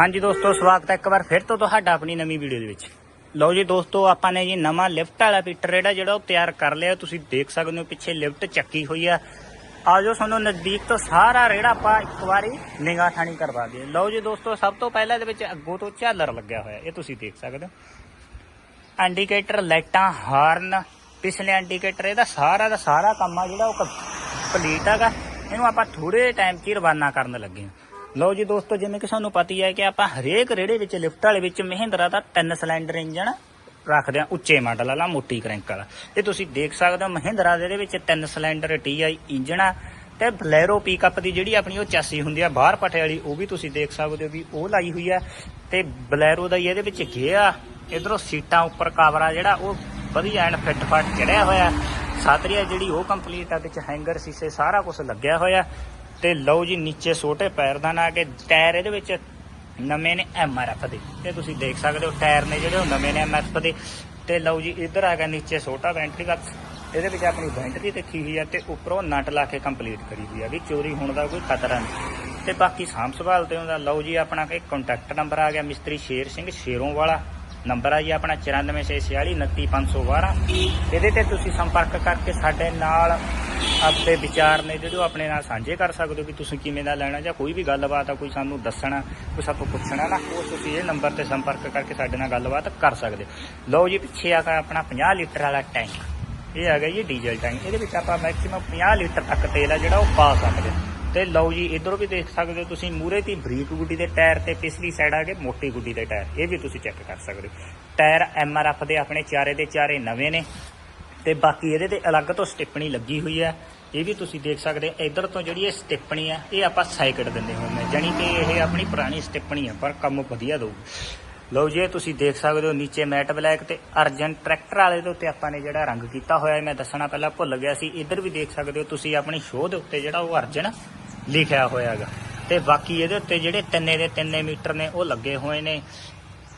ਹਾਂਜੀ ਦੋਸਤੋ, ਸਵਾਗਤ ਹੈ ਇੱਕ ਵਾਰ ਫਿਰ ਤੋਂ ਤੁਹਾਡਾ ਆਪਣੀ ਨਵੀਂ ਵੀਡੀਓ ਦੇ ਵਿੱਚ। ਲਓ ਜੀ ਦੋਸਤੋ, ਆਪਾਂ ਨੇ ਜੀ ਨਵਾਂ ਲਿਫਟ ਵਾਲਾ ਪੀਟਰ ਜਿਹੜਾ ਜਿਹੜਾ ਉਹ ਤਿਆਰ ਕਰ ਲਿਆ। ਤੁਸੀਂ ਦੇਖ ਸਕਦੇ ਹੋ ਪਿੱਛੇ ਲਿਫਟ ਚੱਕੀ ਹੋਈ ਆ। ਆਜੋ ਸਾਨੂੰ ਨਜ਼ਦੀਕ ਤੋਂ ਸਾਰਾ ਰੇੜਾ ਆਪਾਂ ਇੱਕ ਵਾਰੀ ਨਿਗਾਹ ਥਾਣੀ ਕਰਵਾ ਦਈਏ। ਲਓ ਜੀ ਦੋਸਤੋ, ਸਭ ਤੋਂ ਪਹਿਲਾਂ ਇਹਦੇ ਵਿੱਚ ਅੱਗੋਂ ਤੋਂ ਝਾਲਰ ਲੱਗਿਆ ਹੋਇਆ। ਇਹ ਤੁਸੀਂ ਦੇਖ ਸਕਦੇ ਹੋ। ਇੰਡੀਕੇਟਰ, ਲਾਈਟਾਂ, ਹਾਰਨ, ਪਿਛਲੇ ਇੰਡੀਕੇਟਰ, ਇਹਦਾ ਸਾਰਾ ਦਾ ਸਾਰਾ ਕੰਮ ਆ ਜਿਹੜਾ ਉਹ ਕੰਪਲੀਟ ਹੈਗਾ। ਇਹਨੂੰ ਆਪਾਂ ਥੋੜੇ ਟਾਈਮ 'ਚ ਹੀ ਰਵਾਨਾ ਕਰਨ ਲੱਗੇ ਹਾਂ। ਲਓ ਜੀ ਦੋਸਤੋ, ਜਿਵੇਂ ਕਿ ਸਾਨੂੰ ਪਤੀ ਹੈ ਕਿ ਆਪਾਂ ਹਰੇਕ ਰੇੜੇ ਵਿੱਚ, ਲਿਫਟ ਵਾਲੇ ਵਿੱਚ ਮਹਿੰਦਰਾ ਦਾ ਤਿੰਨ ਸਿਲੰਡਰ ਇੰਜਨ ਰੱਖਦੇ ਆ ਉੱਚੇ ਮਾਡਲ ਵਾਲਾ, ਮੋਟੀ ਕ੍ਰੈਂਕ ਵਾਲਾ। ਇਹ ਤੁਸੀਂ ਦੇਖ ਸਕਦੇ ਹੋ ਮਹਿੰਦਰਾ ਦੇ ਇਹਦੇ ਵਿੱਚ ਤਿੰਨ ਸਿਲੰਡਰ TI ਇੰਜਨ ਆ ਤੇ ਬਲੈਰੋ ਪਿਕਅਪ ਦੀ ਜਿਹੜੀ ਆਪਣੀ ਉਹ ਚਾਸੀ ਹੁੰਦੀ ਆ, ਬਾਹਰ ਪਟੇ ਵਾਲੀ, ਉਹ ਵੀ ਤੁਸੀਂ ਦੇਖ ਸਕਦੇ ਹੋ ਵੀ ਉਹ ਲਾਈ ਹੋਈ ਆ। ਤੇ ਬਲੈਰੋ ਦਾ ਇਹਦੇ ਵਿੱਚ ਗਿਆ ਇਧਰੋਂ ਸੀਟਾਂ ਉੱਪਰ ਕਵਰ ਜਿਹੜਾ, ਉਹ ਵਧੀਆ ਐਨ ਫਿੱਟ ਫਾਟ ਚੜਿਆ ਹੋਇਆ। ਸਾਤਰੀਆ ਜਿਹੜੀ ਉਹ ਕੰਪਲੀਟ ਆ, ਵਿੱਚ ਹੈਂਗਰ ਸੀਸੇ ਸਾਰਾ ਕੁਝ ਲੱਗਿਆ ਹੋਇਆ। ਤੇ ਲਓ ਜੀ ਨੀਚੇ ਛੋਟੇ ਪੈਰਦਾਨ ਆ ਕੇ ਟਾਇਰ ਇਹਦੇ ਵਿੱਚ ਨਵੇਂ ਨੇ ਐਮਆਰਐਫ ਦੇ। ਤੇ ਤੁਸੀਂ ਦੇਖ ਸਕਦੇ ਹੋ, ਟਾਇਰ ਨੇ ਜਿਹੜੇ ਉਹ ਨਵੇਂ ਨੇ ਐਮਆਰਐਫ ਦੇ। ਤੇ ਲਓ ਜੀ, ਇੱਧਰ ਆ ਗਿਆ ਨੀਚੇ ਛੋਟਾ ਵੈਂਟਰੀ ਬਾਕਸ ਇਹਦੇ ਵਿੱਚ ਆਪਣੀ ਵੈਂਟਰੀ ਰੱਖੀ ਹੋਈ ਹੈ ਤੇ ਉੱਪਰੋਂ ਨਟ ਲਾ ਕੇ ਕੰਪਲੀਟ ਕਰੀ ਹੋਈ ਆ ਵੀ ਚੋਰੀ ਹੋਣ ਦਾ ਕੋਈ ਖਤਰਾ ਨਹੀਂ। ਤੇ ਬਾਕੀ ਸਾਂਭ ਸੰਭਾਲ ਤੇ ਹੁੰਦਾ ਲਓ ਜੀ, ਆਪਣਾ ਇੱਕ ਕੰਟੈਕਟ ਨੰਬਰ ਆ ਗਿਆ ਮਿਸਤਰੀ ਸ਼ੇਰ ਸਿੰਘ ਸ਼ੇਰੋਂ ਵਾਲਾ ਨੰਬਰ ਆ ਜੀ ਆਪਣਾ 9446429312 ਇਹਦੇ ਤੇ ਤੁਸੀਂ ਸੰਪਰਕ ਕਰਕੇ ਸਾਡੇ ਨਾਲ ਆਪਣੇ ਵਿਚਾਰ ਨੇ ਜਿਹੜੇ ਉਹ ਆਪਣੇ ਨਾਲ ਸਾਂਝੇ ਕਰ ਸਕਦੇ ਹੋ ਕਿ ਤੁਸੀਂ ਕਿਵੇਂ ਦਾ ਲੈਣਾ ਜਾਂ ਕੋਈ ਵੀ ਗੱਲਬਾਤ ਆ, ਕੋਈ ਸਾਨੂੰ ਦੱਸਣਾ, ਕੋਈ ਸਾਤੋਂ ਪੁੱਛਣਾ ਨਾ, ਉਹ ਤੁਸੀਂ ਇਹ ਨੰਬਰ ਤੇ ਸੰਪਰਕ ਕਰਕੇ ਸਾਡੇ ਨਾਲ ਗੱਲਬਾਤ ਕਰ ਸਕਦੇ ਹੋ। ਲਓ ਜੀ, ਪਿੱਛੇ ਆ ਗਿਆ ਆਪਣਾ 50 ਲੀਟਰ ਵਾਲਾ ਟੈਂਕ ਇਹ ਆ ਗਿਆ ਜੀ ਡੀਜ਼ਲ ਟੈਂਕ ਇਹਦੇ ਵਿੱਚ ਆਪਾਂ ਮੈਕਸਿਮਮ 50 ਲੀਟਰ ਤੱਕ ਤੇਲ ਆ ਜਿਹੜਾ ਉਹ ਪਾ ਸਕਦੇ ਹਾਂ। ਤੇ ਲਓ ਜੀ, ਇਧਰੋਂ ਵੀ ਦੇਖ ਸਕਦੇ ਹੋ ਤੁਸੀਂ ਮੂਰੇ ਦੀ ਬਰੀਕ ਗੁੱਡੀ ਦੇ ਟਾਇਰ ਤੇ ਪਿਛਲੀ ਸਾਈਡ ਆ ਕੇ ਮੋਟੀ ਗੁੱਡੀ ਦੇ ਟਾਇਰ। ਇਹ ਵੀ ਤੁਸੀਂ ਚੈੱਕ ਕਰ ਸਕਦੇ ਹੋ। ਟਾਇਰ ਐਮਆਰਐਫ ਦੇ ਆਪਣੇ ਚਾਰੇ ਦੇ ਚਾਰੇ ਨਵੇਂ ਨੇ। ਤੇ ਬਾਕੀ ਇਹਦੇ ਤੇ ਅਲੱਗ ਤੋਂ ਸਟਿੱਪਣੀ ਲੱਗੀ ਹੋਈ ਹੈ। ਇਹ ਵੀ ਤੁਸੀਂ ਦੇਖ ਸਕਦੇ ਹੋ ਇਧਰ ਤੋਂ ਜਿਹੜੀ ਇਹ ਸਟਿੱਪਣੀ ਆ ਇਹ ਆਪਾਂ ਸਾਈਕਟ ਦਿੰਦੇ ਹੁੰਦੇ ਹਾਂ ਜਾਣੀ ਕਿ ਇਹ ਆਪਣੀ ਪੁਰਾਣੀ ਸਟਿੱਪਣੀ ਆ ਪਰ ਕੰਮ ਵਧੀਆ ਦਊ। ਲਓ ਜੀ ਤੁਸੀਂ ਦੇਖ ਸਕਦੇ ਹੋ ਨੀਚੇ ਮੈਟ ਬਲੈਕ ਤੇ ਅਰਜਨ ਟਰੈਕਟਰ ਵਾਲੇ ਦੇ ਉੱਤੇ ਆਪਾਂ ਨੇ ਜਿਹੜਾ ਰੰਗ ਕੀਤਾ ਹੋਇਆ ਹੈ, ਮੈਂ ਦੱਸਣਾ ਪਹਿਲਾਂ ਭੁੱਲ ਗਿਆ ਸੀ। ਇੱਧਰ ਵੀ ਦੇਖ ਸਕਦੇ ਹੋ ਤੁਸੀਂ ਆਪਣੀ ਸ਼ੋਅ ਦੇ ਉੱਤੇ ਜਿਹੜਾ ਉਹ ਅਰਜਨ ਲਿਖਿਆ ਹੋਇਆ ਹੈਗਾ। ਤੇ ਬਾਕੀ ਇਹਦੇ ਉੱਤੇ ਜਿਹੜੇ ਤਿੰਨੇ ਦੇ ਤਿੰਨੇ ਮੀਟਰ ਨੇ ਉਹ ਲੱਗੇ ਹੋਏ ਨੇ।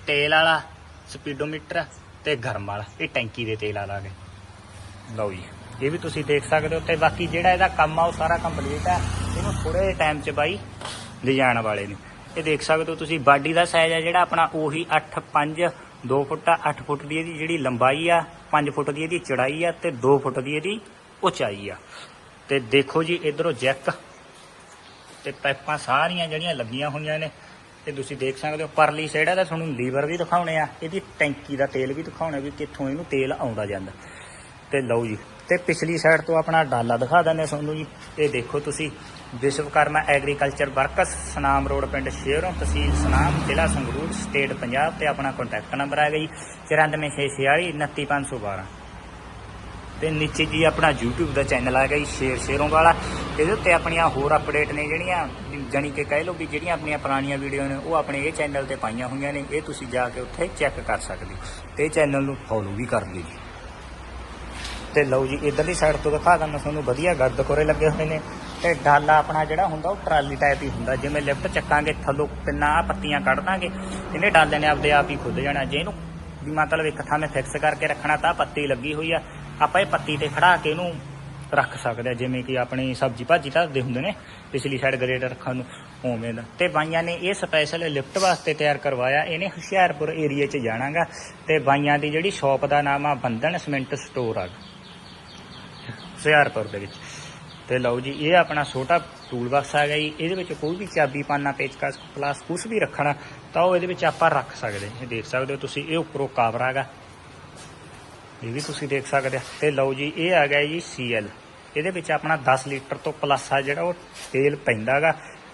ਤੇਲ ਵਾਲਾ ਸਪੀਡੋਮੀਟਰ ਤੇ ਗਰਮ ਵਾਲਾ ਇਹ ਟੈਂਕੀ ਦੇ ਤੇਲ ਵਾਲਾ ਹੈ ਲਓ ਜੀ। ਇਹ ਵੀ ਤੁਸੀਂ ਦੇਖ ਸਕਦੇ ਹੋ ਤੇ ਬਾਕੀ ਜਿਹੜਾ ਇਹਦਾ ਕੰਮ ਆ ਉਹ ਸਾਰਾ ਕੰਪਲੀਟ ਆ। ਇਹਨੂੰ ਥੋੜੇ ਜਿਹੇ ਟਾਈਮ 'ਚ ਬਾਈ ਲਿਜਾਣ ਵਾਲੇ ਨੇ। ਇਹ ਦੇਖ ਸਕਦੇ ਹੋ ਤੁਸੀਂ, ਬਾਡੀ ਦਾ ਸਾਈਜ਼ ਆ ਜਿਹੜਾ ਆਪਣਾ ਉਹੀ 8 5 2 ਫੁੱਟ ਆ 8 ਫੁੱਟ ਦੀ ਇਹਦੀ ਜਿਹੜੀ ਲੰਬਾਈ ਆ 5 ਫੁੱਟ ਦੀ ਇਹਦੀ ਚੜਾਈ ਆ ਤੇ 2 ਫੁੱਟ ਦੀ ਇਹਦੀ ਉਚਾਈ ਆ। ਤੇ ਦੇਖੋ ਜੀ, ਇਧਰੋਂ ਜੈਕ ਤੇ ਪਾਈਪਾਂ ਸਾਰੀਆਂ ਜਿਹੜੀਆਂ ਲੱਗੀਆਂ ਹੋਈਆਂ ਨੇ। ਤੇ ਤੁਸੀਂ ਦੇਖ ਸਕਦੇ ਹੋ, ਪਰਲੀ ਸਾਈਡ ਆ ਤਾਂ ਤੁਹਾਨੂੰ ਲੀਵਰ ਵੀ ਦਿਖਾਉਣੇ ਆ। ਇਹਦੀ ਟੈਂਕੀ ਦਾ ਤੇਲ ਵੀ ਦਿਖਾਉਣਾ ਵੀ ਕਿੱਥੋਂ ਇਹਨੂੰ ਤੇਲ ਆਉਂਦਾ ਜਾਂਦਾ। ਤੇ ਲਓ ਜੀ। ਤੇ ਪਿਛਲੀ ਸਾਈਡ ਤੋਂ ਆਪਣਾ ਡਾਲਾ ਦਿਖਾ ਦਿੰਦੇ ਤੁਹਾਨੂੰ ਜੀ। ਇਹ ਦੇਖੋ ਤੁਸੀਂ, Vishwakarma agriculture works, Sunam road ਪਿੰਡ ਸ਼ੇਰੋਂ ਤਹਿਸੀਲ ਸਨਾਮ, ਜ਼ਿਲ੍ਹਾ ਸੰਗਰੂਰ, ਸਟੇਟ ਪੰਜਾਬ ਤੇ ਆਪਣਾ ਕੰਟੈਕਟ ਨੰਬਰ ਹੈਗਾ ਜੀ। 94646 29512 ਤੇ ਨੀਚੇ ਜੀ ਆਪਣਾ YouTube ਦਾ ਚੈਨਲ ਆ ਗਿਆ ਜੀ, ਸ਼ੇਰ ਸ਼ੇਰੋਂ ਵਾਲਾ। ਇਹਦੇ ਉੱਤੇ ਆਪਣੀਆਂ ਹੋਰ ਅਪਡੇਟ ਨੇ ਜਿਹੜੀਆਂ, ਜਾਣੀ ਕਿ ਕਹਿ ਲਓ ਵੀ ਜਿਹੜੀਆਂ ਆਪਣੀਆਂ ਪੁਰਾਣੀਆਂ ਵੀਡੀਓ ਨੇ, ਉਹ ਆਪਣੇ ਇਹ ਚੈਨਲ ਤੇ ਪਾਈਆਂ ਹੋਈਆਂ ਨੇ। ਇਹ ਤੁਸੀਂ ਜਾ ਕੇ ਉੱਥੇ ਚੈੱਕ ਕਰ ਸਕਦੇ ਹੋ। ਤੇ ਚੈਨਲ ਨੂੰ ਫੋਲੋ ਵੀ ਕਰ ਲਿਓ ਜੀ। ਤੇ ਲਓ ਜੀ, ਇਧਰਲੀ ਸਾਈਡ ਤੋਂ ਦਿਖਾ ਦਾਂ ਤੁਹਾਨੂੰ, ਵਧੀਆ ਗਰਦ ਕੋਰੇ ਲੱਗੇ ਹੋਏ ਨੇ। ਤੇ ਡਾਲਾ ਆਪਣਾ ਜਿਹੜਾ ਹੁੰਦਾ, ਉਹ ਟਰਾਲੀ ਟਾਈਪ ਹੀ ਹੁੰਦਾ। ਜਿਵੇਂ ਲਿਫਟ ਚੱਕਾਂਗੇ, ਥੱਲੋਂ ਪਿੰਨਾ ਪੱਤੀਆਂ ਕੱਢ ਦਾਂਗੇ, ਇਹਨੇ ਡਾਲੇ ਨੇ ਆਪਦੇ ਆਪ ਹੀ ਖੁੱਲ ਜਾਣਾ। ਜੇ ਇਹਨੂੰ ਵੀ ਮਤਲਬ ਇੱਕ ਥਾਂ 'ਤੇ ਫਿਕਸ ਕਰਕੇ ਰੱਖਣਾ, ਤਾਂ ਪੱਤੀ ਲੱਗੀ ਹੋਈ ਆ। ਆਪਾਂ ਇਹ ਪੱਤੀ ਤੇ ਖੜਾ ਕੇ ਇਹਨੂੰ ਰੱਖ ਸਕਦੇ ਆ। ਜਿਵੇਂ ਕਿ ਆਪਣੀ ਸਬਜ਼ੀ ਭਾਜੀ ਧਰਦੇ ਹੁੰਦੇ ਨੇ, ਪਿਛਲੀ ਸਾਈਡ ਗਰੇਡ ਰੱਖਣ ਨੂੰ, ਉਵੇਂ ਦਾ। ਤੇ ਬਾਈਆਂ ਨੇ ਇਹ ਸਪੈਸ਼ਲ ਲਿਫਟ ਵਾਸਤੇ ਤਿਆਰ ਕਰਵਾਇਆ। ਇਹਨੇ ਹੁਸ਼ਿਆਰਪੁਰ ਏਰੀਆ 'ਚ ਜਾਣਾਗਾ। ਤੇ ਬਾਈਆਂ ਦੀ ਜਿਹੜੀ ਸ਼ਾਪ ਦਾ ਨਾਮ ਆ, ਬੰਧਨ ਸਿਮੈਂਟ ਸਟੋਰ ਆ। ਹੁਸ਼ਿਆਰਪੁਰ ਦੇ ਵਿੱਚ। ਤੇ ਲਓ ਜੀ, ਇਹ ਆਪਣਾ ਛੋਟਾ ਟੂਲ ਬਾਕਸ ਆ ਗਿਆ ਜੀ। ਇਹਦੇ ਵਿੱਚ ਕੋਈ ਵੀ ਚਾਬੀ, ਪਾਨਾ, ਪੇਚਕਸ, ਪਲਾਸ, ਕੁਛ ਵੀ ਰੱਖਣਾ, ਤਾਂ ਉਹ ਇਹਦੇ ਵਿੱਚ ਆਪਾਂ ਰੱਖ ਸਕਦੇ ਇਹ ਦੇਖ ਸਕਦੇ ਹੋ ਤੁਸੀਂ, ਇਹ ਉੱਪਰੋਂ ਕਵਰ ਹੈਗਾ। ਇਹ ਵੀ ਤੁਸੀਂ ਦੇਖ ਸਕਦੇ ਆ ਤੇ ਲਓ ਜੀ, ਇਹ ਆ ਗਿਆ ਜੀ ਸੀਐਲ ਇਹਦੇ ਵਿੱਚ ਆਪਣਾ 10 ਲੀਟਰ ਤੋਂ ਪਲੱਸ ਆ ਜਿਹੜਾ ਉਹ ਤੇਲ ਪੈਂਦਾਗਾ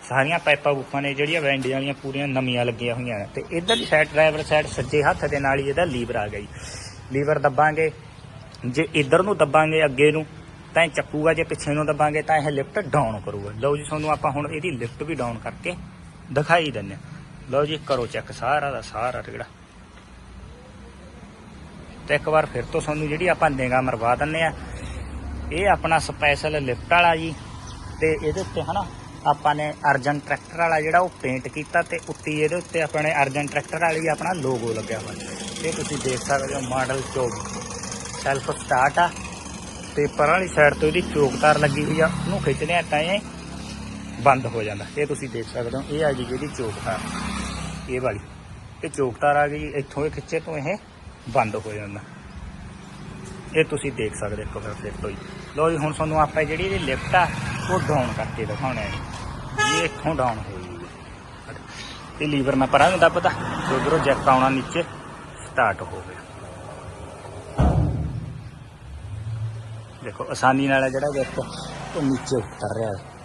ਸਾਰੀਆਂ ਪਾਈਪਾਂ ਬੁੱਪਾਂ ਨੇ ਜਿਹੜੀਆਂ ਵੈਂਡੀ ਵਾਲੀਆਂ ਪੂਰੀਆਂ ਨਵੀਆਂ ਲੱਗੀਆਂ ਹੋਈਆਂ ਨੇ। ਤੇ ਇਧਰਲੀ ਸਾਈਡ ਡਰਾਈਵਰ ਸਾਈਡ ਸੱਜੇ ਹੱਥ ਦੇ ਨਾਲ ਹੀ ਇਹਦਾ ਲੀਵਰ ਆ ਗਿਆ ਜੀ। ਲੀਵਰ ਦੱਬਾਂਗੇ। ਜੇ ਇਧਰ ਨੂੰ ਦੱਬਾਂਗੇ ਅੱਗੇ ਨੂੰ ਤਾਂ ਇਹ ਚੱਕੂਗਾ, ਜੇ ਪਿੱਛੇ ਨੂੰ ਦੱਬਾਂਗੇ ਤਾਂ ਇਹ ਲਿਫਟ ਡਾਊਨ ਕਰੂਗਾ। ਲਓ ਜੀ, ਤੁਹਾਨੂੰ ਆਪਾਂ ਹੁਣ ਇਹਦੀ ਲਿਫਟ ਵੀ ਡਾਊਨ ਕਰਕੇ ਦਿਖਾਈ ਦਿੰਨੇ ਹਾਂ। ਲਓ ਜੀ, ਕਰੋ ਚੈੱਕ ਸਾਰਾ ਦਾ ਸਾਰਾ ਟਿਕੜਾ ਤੇ ਇੱਕ ਵਾਰ ਫਿਰ ਤੋਂ ਤੁਹਾਨੂੰ ਜਿਹੜੀ ਆਪਾਂ ਨਿਗਾਹ ਮਰਵਾ ਦਿੰਨੇ ਆ ਇਹ ਆਪਣਾ ਸਪੈਸ਼ਲ ਲਿਫਟ ਵਾਲਾ ਜੀ। ਤੇ ਇਹਦੇ ਉੱਤੇ ਹਨਾ, ਆਪਾਂ ਨੇ ਅਰਜਨ ਟਰੈਕਟਰ ਵਾਲਾ ਜਿਹੜਾ ਉਹ ਪੇਂਟ ਕੀਤਾ ਤੇ ਉੱਤੀ ਇਹਦੇ ਉੱਤੇ ਆਪਣੇ ਅਰਜਨ ਟਰੈਕਟਰ ਵਾਲੀ ਆਪਣਾ ਲੋਗੋ ਲੱਗਿਆ ਹੋਇਆ। ਇਹ ਤੁਸੀਂ ਦੇਖ ਸਕਦੇ ਹੋ ਮਾਡਲ 24 ਸੈਲਫ ਸਟਾਰਟ ਆ। ਤੇ ਪਰਾਂ ਵਾਲੀ ਸਾਈਡ ਤੋਂ ਇਹਦੀ ਚੋਕਤਾਰ ਲੱਗੀ ਹੋਈ ਆ, ਉਹਨੂੰ ਖਿੱਚਦੇ ਆ ਤਾਂ ਇਹ ਬੰਦ ਹੋ ਜਾਂਦਾ। ਇਹ ਤੁਸੀਂ ਦੇਖ ਸਕਦੇ ਹੋ, ਇਹ ਆ ਗਈ ਜੀ ਇਹਦੀ ਚੋਕਤਾਰ ਇਹ ਵਾਲੀ। ਇਹ ਚੋਕਟਾਰ ਆ ਗਈ, ਇੱਥੋਂ ਇਹ ਖਿੱਚੇ ਤੋਂ ਇਹ ਬੰਦ ਹੋ ਜਾਂਦਾ। ਇਹ ਤੁਸੀਂ ਦੇਖ ਸਕਦੇ ਇੱਕ ਵਾਰ ਫਿਰ ਹੋਈ ਹੀ। ਲੋ ਜੀ, ਹੁਣ ਤੁਹਾਨੂੰ ਆਪਾਂ ਜਿਹੜੀ ਇਹਦੀ ਲਿਫਟ ਆ, ਉਹ ਡਾਊਨ ਕਰਕੇ ਦਿਖਾਉਣਾ ਹੈ ਇਹ ਇੱਥੋਂ ਡਾਊਨ ਹੋਈ ਇਹ ਲੀਵਰ ਮੈਂ ਪਰਾਂ ਨੂੰ ਦੱਬਦਾ ਉਧਰੋਂ ਜੈਕ ਆਉਣਾ ਨੀਚੇ ਸਟਾਰਟ ਹੋ ਗਿਆ। ਦੇਖੋ, ਆਸਾਨੀ ਨਾਲ ਇਹ ਜਿਹੜਾ ਜੈਕ ਉਹ ਨੀਚੇ ਉਤਰ ਰਿਹਾ ਹੈ।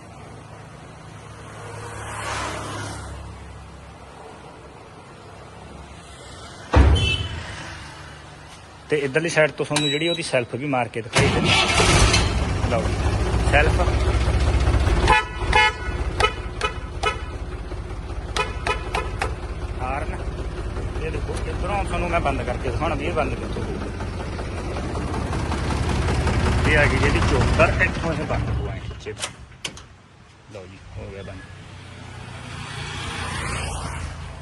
ਤੇ ਇਧਰਲੀ ਸਾਈਡ ਤੋਂ ਤੁਹਾਨੂੰ ਜਿਹੜੀ ਉਹਦੀ ਸੈਲਫ ਵੀ ਮਾਰ ਕੇ ਦਿਖਾਈ ਦਿੰਦੀ ਲਓ ਸੈਲਫ ਹਾਰਨ ਇਹ ਦੇਖੋ, ਇਧਰੋਂ ਤੁਹਾਨੂੰ ਮੈਂ ਬੰਦ ਕਰਕੇ ਦਿਖਾਉਣਾ ਵੀ ਇਹ ਬੰਦ ਕਿੱਥੋਂ ਹੋਊਗਾ ਇਹ ਆ ਗਈ ਜਿਹਦੀ ਚੋਕਰ ਇੱਥੋਂ ਇਹ ਬੰਦ ਹੋਇਆ ਖਿੱਚੇ ਲਓ ਜੀ, ਹੋ ਗਿਆ ਬੰਦ।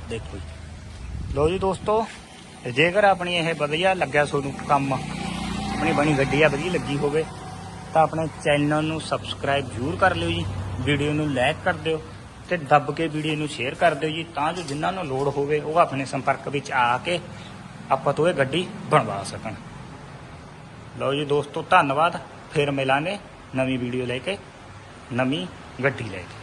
ਦੇਖੋ ਜੀ। ਲਓ ਜੀ ਦੋਸਤੋ ਜੇਕਰ ਆਪਣੀ ਇਹ ਵਧੀਆ ਲੱਗਿਆ ਤੁਹਾਨੂੰ ਕੰਮ, ਆਪਣੀ ਬਣੀ ਗੱਡੀ ਆ, ਵਧੀਆ ਲੱਗੀ ਹੋਵੇ, ਤਾਂ ਆਪਣੇ ਚੈਨਲ ਨੂੰ ਸਬਸਕ੍ਰਾਈਬ ਜ਼ਰੂਰ ਕਰ ਲਿਓ ਜੀ। ਵੀਡੀਓ ਨੂੰ ਲਾਈਕ ਕਰ ਦਿਓ ਤੇ ਦੱਬ ਕੇ ਵੀਡੀਓ ਨੂੰ ਸ਼ੇਅਰ ਕਰ ਦਿਓ ਜੀ, ਤਾਂ ਜੋ ਜਿਨ੍ਹਾਂ ਨੂੰ ਲੋੜ ਹੋਵੇ, ਉਹ ਆਪਣੇ ਸੰਪਰਕ ਵਿੱਚ ਆ ਕੇ ਆਪਾਂ ਤੋਂ ਇਹ ਗੱਡੀ ਬਣਵਾ ਸਕਣ। ਲਓ ਜੀ ਦੋਸਤੋ ਧੰਨਵਾਦ। ਫਿਰ ਮਿਲਾਂਗੇ ਨਵੀਂ ਵੀਡੀਓ ਲੈ ਕੇ ਨਵੀਂ ਗੱਡੀ ਲੈ ਕੇ।